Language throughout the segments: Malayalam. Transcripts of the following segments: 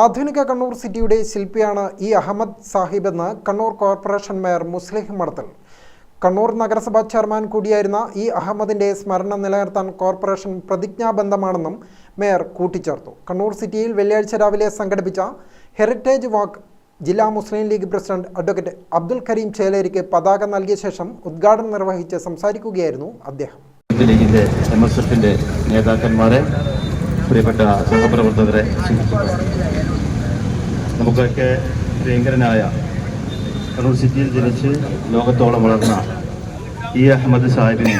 ആധുനിക കണ്ണൂർ സിറ്റിയുടെ ശില്പിയാണ് ഇ അഹമ്മദ് സാഹിബ് എന്ന് കണ്ണൂർ കോർപ്പറേഷൻ മേയർ മുസ്ലിഹ് മടത്തൽ കണ്ണൂർ നഗരസഭാ ചെയർമാൻ കൂടിയായിരുന്ന ഇ അഹമ്മദിന്റെ സ്മരണ നിലനിർത്താൻ കോർപ്പറേഷൻ പ്രതിജ്ഞാബന്ധമാണെന്നും മേയർ കൂട്ടിച്ചേർത്തു. കണ്ണൂർ സിറ്റിയിൽ വെള്ളിയാഴ്ച രാവിലെ സംഘടിപ്പിച്ച ഹെറിറ്റേജ് വാക്ക് ജില്ലാ മുസ്ലിം ലീഗ് പ്രസിഡന്റ് അഡ്വക്കേറ്റ് അബ്ദുൽ കരീം ചേലേരിക്ക് പതാക നൽകിയ ശേഷം ഉദ്ഘാടനം നിർവഹിച്ച് സംസാരിക്കുകയായിരുന്നു അദ്ദേഹം. നേതാക്കന്മാരെ പ്രിയപ്പെട്ട സഹപ്രവർത്തകരെ നമുക്കൊക്കെ പ്രിയങ്കരനായ കണ്ണൂർ സിറ്റിയിൽ ജനിച്ച് ലോകത്തോളം വളർന്ന ഇ അഹമ്മദ് സാഹിബിനെ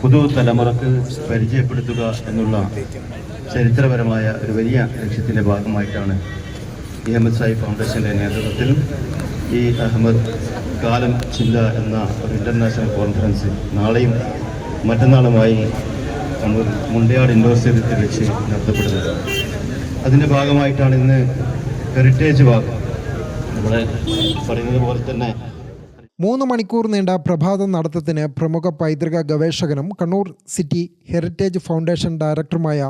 പുതു തലമുറയ്ക്ക് പരിചയപ്പെടുത്തുക എന്നുള്ള ചരിത്രപരമായ ഒരു വലിയ ലക്ഷ്യത്തിന്റെ ഭാഗമായിട്ടാണ് ഇ അഹമ്മദ് സാഹിബ് ഫൗണ്ടേഷന്റെ നേതൃത്വത്തിൽ ഇ അഹമ്മദ് കാലം ചില്ല എന്ന ഒരു ഇന്റർനാഷണൽ കോൺഫറൻസ് നാളെയും മറ്റന്നാളുമായി കണ്ണൂർ മുണ്ടയാട് ഇൻഡോർ സ്റ്റേഡിയത്തിൽ വെച്ച് നടത്തപ്പെടുന്നത്. അതിന്റെ ഭാഗമായിട്ടാണ് ഇന്ന് ഹെറിറ്റേജ് വാക്ക് നമ്മളെ പറയുന്നത് പോലെ തന്നെ മൂന്ന് മണിക്കൂർ നീണ്ട പ്രഭാത നടത്തത്തിന് പ്രമുഖ പൈതൃക ഗവേഷകനും കണ്ണൂർ സിറ്റി ഹെറിറ്റേജ് ഫൗണ്ടേഷൻ ഡയറക്ടറുമായ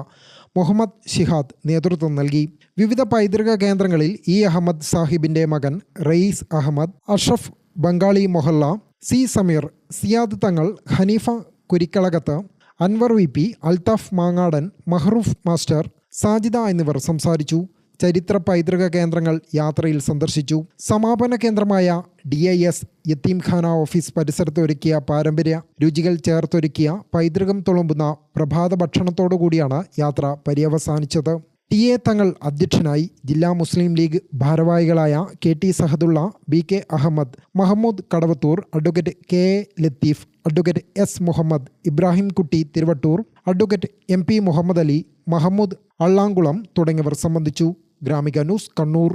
മുഹമ്മദ് ഷിഹാദ് നേതൃത്വം നൽകി. വിവിധ പൈതൃക കേന്ദ്രങ്ങളിൽ ഇ അഹമ്മദ് സാഹിബിന്റെ മകൻ Rayees Ahammed Ashraf Bengali Mohalla C Sameer Siyad Thangal Haneefa Kurikkalakath Anwar V P Althaf Mangadan Mahroof master Sajida എന്നിവർ സംസാരിച്ചു. ചരിത്ര പൈതൃക കേന്ദ്രങ്ങൾ യാത്രയിൽ സന്ദർശിച്ചു. സമാപന കേന്ദ്രമായ D I S Yatheemkhana office പരിസരത്ത് ഒരുക്കിയ പാരമ്പര്യ രുചികൾ ചേർത്തൊരുക്കിയ പൈതൃകം തുളുമ്പുന്ന പ്രഭാത ഭക്ഷണത്തോടുകൂടിയാണ് യാത്ര പര്യവസാനിച്ചത്. ടി എ തങ്ങൾ അധ്യക്ഷനായി ജില്ലാ മുസ്ലിം ലീഗ് ഭാരവാഹികളായ K T Sahadulla B K Ahammed Mahmood Kadavathur advocate K A Latheef advocate S Muhammed Ibrahim Kutty Thiruvattur advocate M P Muhammed Ali Mahmood Allamkulam തുടങ്ങിയവർ സംബന്ധിച്ചു. ഗ്രാമിക ന്യൂസ് കണ്ണൂർ.